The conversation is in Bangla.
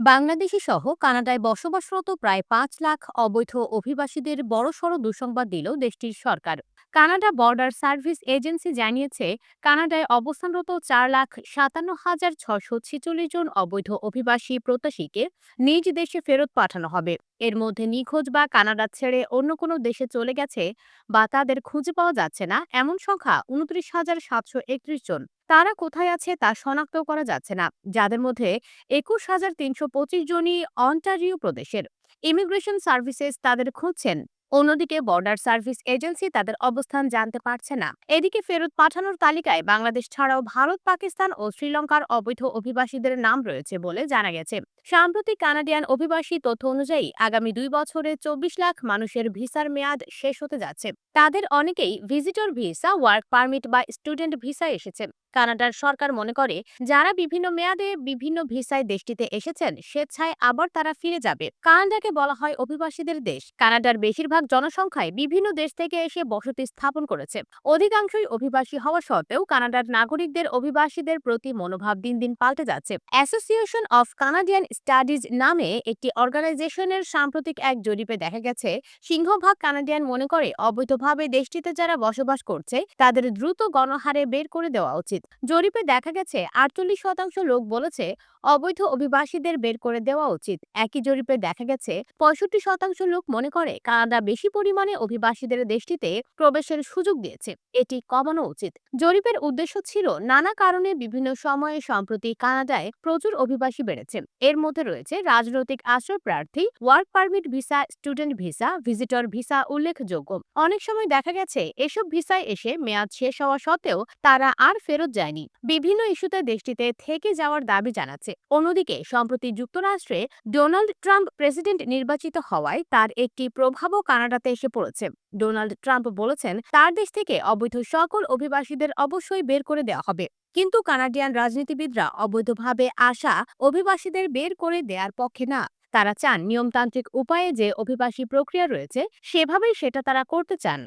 বাংলাদেশি সহ কানাডায় বসবাসরত প্রায় পাঁচ লাখ অবৈধ অভিবাসীদের বড়সড় দুঃসংবাদ দিল দেশটির সরকার। কানাডা বর্ডার সার্ভিস এজেন্সি জানিয়েছে, কানাডায় অবস্থানরত চার লাখ সাতান্ন হাজার ছশো ছেচল্লিশ জন অবৈধ অভিবাসী প্রত্যাশীকে নিজ দেশে ফেরত পাঠানো হবে। এর মধ্যে নিখোঁজ বা কানাডা ছেড়ে অন্য কোনো দেশে চলে গেছে বা তাদের খুঁজে পাওয়া যাচ্ছে না, এমন সংখ্যা উনত্রিশ হাজার সাতশো একত্রিশ জন। তারা কোথায় আছে তা শনাক্ত করা যাচ্ছে না। যাদের মধ্যে একুশ হাজার তিনশো পঁচিশ জনই অন্টারিও প্রদেশের। ইমিগ্রেশন সার্ভিসেস তাদের খুঁজছেন। অন্যদিকে বর্ডার সার্ভিস এজেন্সি তাদের অবস্থান জানতে পারছে না। এদিকে ফেরত পাঠানোর তালিকায় বাংলাদেশ ছাড়াও ভারত, পাকিস্তান ও শ্রীলঙ্কার অবৈধ অভিবাসীদের নাম রয়েছে বলে জানা গেছে। সাম্প্রতিক কানাডিয়ান অভিবাসী তথ্য অনুযায়ী আগামী দুই বছরে চব্বিশ লাখ মানুষের ভিসার মেয়াদ শেষ হতে যাচ্ছে। তাদের অনেকেই ভিজিটর ভিসা, ওয়ার্ক পারমিট বা স্টুডেন্ট ভিসা এসেছে। কানাডার সরকার মনে করে, যারা বিভিন্ন মেয়াদে বিভিন্ন ভিসায় দেশটিতে এসেছেন, স্বেচ্ছায় আবার তারা ফিরে যাবে। কানাডাকে বলা হয় অভিবাসীদের দেশ। কানাডার বেশিরভাগ জনসংখ্যায় বিভিন্ন দেশ থেকে এসে বসতি স্থাপন করেছে। অধিকাংশই অভিবাসী হওয়া সত্ত্বেও কানাডার নাগরিকদের অভিবাসীদের প্রতি মনোভাব দিন দিন পাল্টে যাচ্ছে। অ্যাসোসিয়েশন অফ কানাডিয়ান স্টাডিজ নামে একটি অর্গানাইজেশনের সাম্প্রতিক এক জরিপে দেখা গেছে, সিংহভাগ কানাডিয়ান মনে করে অবৈধভাবে দেশটিতে যারা বসবাস করছে, তাদের দ্রুত গণহারে বের করে দেওয়া উচিত। জরিপে দেখা গেছে, আটচল্লিশ শতাংশ লোক বলেছে অবৈধ অভিবাসীদের বের করে দেওয়া উচিত। একই জরিপে দেখা গেছে, পঁয়ষট্টি শতাংশ লোক মনে করে কানাডা বেশি পরিমাণে অভিবাসীদের দেশটিতে প্রবেশের সুযোগ দিয়েছে। এটি কমানো উচিত। জরিপের উদ্দেশ্য ছিল নানা কারণে বিভিন্ন সময়ে সম্প্রতি কানাডায় প্রচুর অভিবাসী বেড়েছে। এর মধ্যে রয়েছে রাজনৈতিক আশ্রয় প্রার্থী, work permit visa, student visa, visitor visa উল্লেখযোগ্য। অনেক সময় দেখা গেছে এসব ভিসায় এসে মেয়াদ শেষ হওয়া সত্ত্বেও তারা আর ফেরত যায়নি। বিভিন্ন ইস্যুতে দেশটিতে থেকে যাওয়ার দাবি জানাচ্ছে। অন্যদিকে সম্প্রতি যুক্তরাষ্ট্রে ডোনাল্ড ট্রাম্প প্রেসিডেন্ট নির্বাচিত হওয়ায় তার একটি প্রভাবও কানাডাতে এসে পড়েছে। ডোনাল্ড ট্রাম্প বলেছেন, তার দেশ থেকে অবৈধ সকল অভিবাসীদের অবশ্যই বের করে দেওয়া হবে। কিন্তু কানাডিয়ান রাজনীতিবিদরা অবৈধভাবে আসা অভিবাসীদের বের করে দেওয়ার পক্ষে না। তারা চান নিয়মতান্ত্রিক উপায়ে যে অভিবাসী প্রক্রিয়া রয়েছে, সেভাবেই সেটা তারা করতে চান।